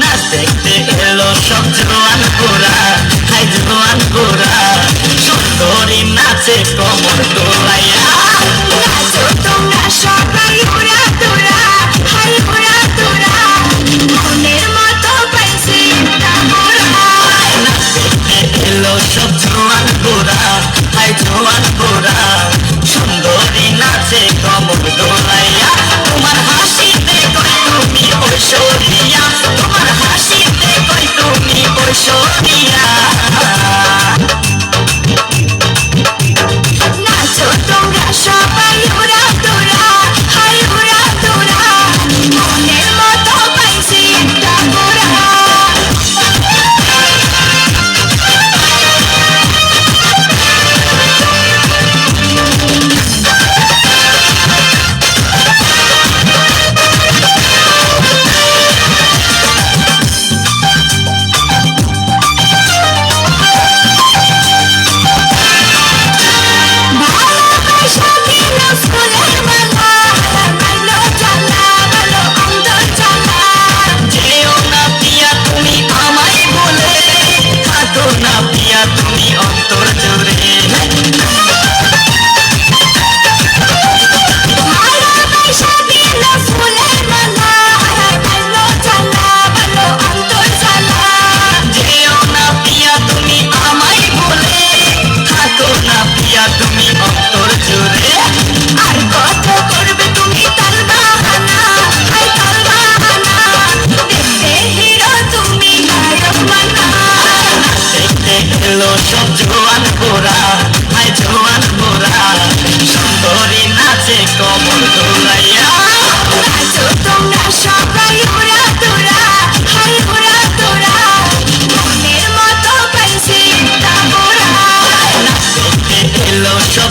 নাচ দেখতে এলো সব জোয়ান গোরা হাই জোয়ান গোরা সুন্দরী নাচে কমর দোলাইয়া। নাচো তোমরা সবাই উড়া তোরা হাই উড়া তোরা মনের মতো পাইছি নাচ দেখতে এলো সব জোয়ান গোরা হাই জোয়ান গোরা সব জোয়ান গোরা হাই জোয়ান গোরা সুন্দরী নাচে কমল দোলাইয়া। নাচো তোমরা সবাই ওরা তোরা হাই উড়া তোরা মনের মতো পাইছি একটা মোরা দেখতে এলো সব